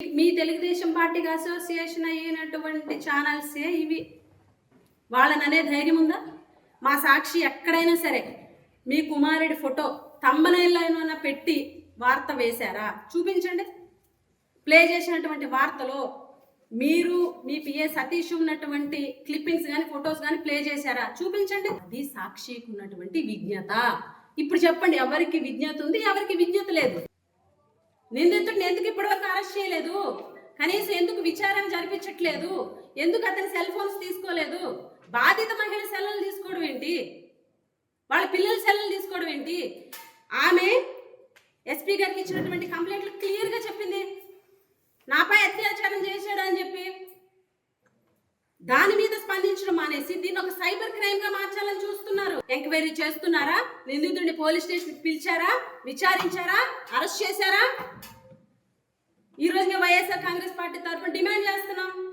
మీ తెలుగుదేశం పార్టీకి అసోసియేషన్ అయినటువంటి ఛానల్సే ఇవి? వాళ్ళని అనే ధైర్యం ఉందా? మా సాక్షి ఎక్కడైనా సరే మీ కుమారుడి ఫోటో తమ్మనైనా పెట్టి వార్త వేశారా? చూపించండి. ప్లే చేసినటువంటి వార్తలో మీరు మీ పిఏ సతీష్ ఉన్నటువంటి క్లిప్పింగ్స్ కానీ ఫొటోస్ కానీ ప్లే చేశారా? చూపించండి. అది సాక్షికి ఉన్నటువంటి విజ్ఞత. ఇప్పుడు చెప్పండి ఎవరికి విజ్ఞత ఉంది ఎవరికి విజ్ఞత లేదు? నిందితుడిని ఎందుకు ఇప్పటివరకు అరెస్ట్ చేయలేదు. కనీసం ఎందుకు విచారణ జరిపించట్లేదు? ఎందుకు అతని సెల్ ఫోన్స్ తీసుకోలేదు? బాధిత మహిళ సెల్లు తీసుకోవడం ఏంటి? వాళ్ళ పిల్లల సెల్లు తీసుకోవడం ఏంటి? ఆమె ఎస్పీ గారికి ఇచ్చినటువంటి కంప్లైంట్లు క్లియర్గా చెప్పింది. నాపై అత్యాచారం చేశాడు అని చెప్పి దాని మీద స్పందించడం మానేసి దీన్ని ఒక సైబర్ క్రైమ్గా మార్చాలని చూస్తున్నారు. ఎంక్వైరీ చేస్తున్నారా? నిందితుడిని పోలీస్ స్టేషన్ పిలిచారా? విచారించారా? అరెస్ట్ చేశారా? వైఎస్ఆర్ కాంగ్రెస్ పార్టీ తరఫున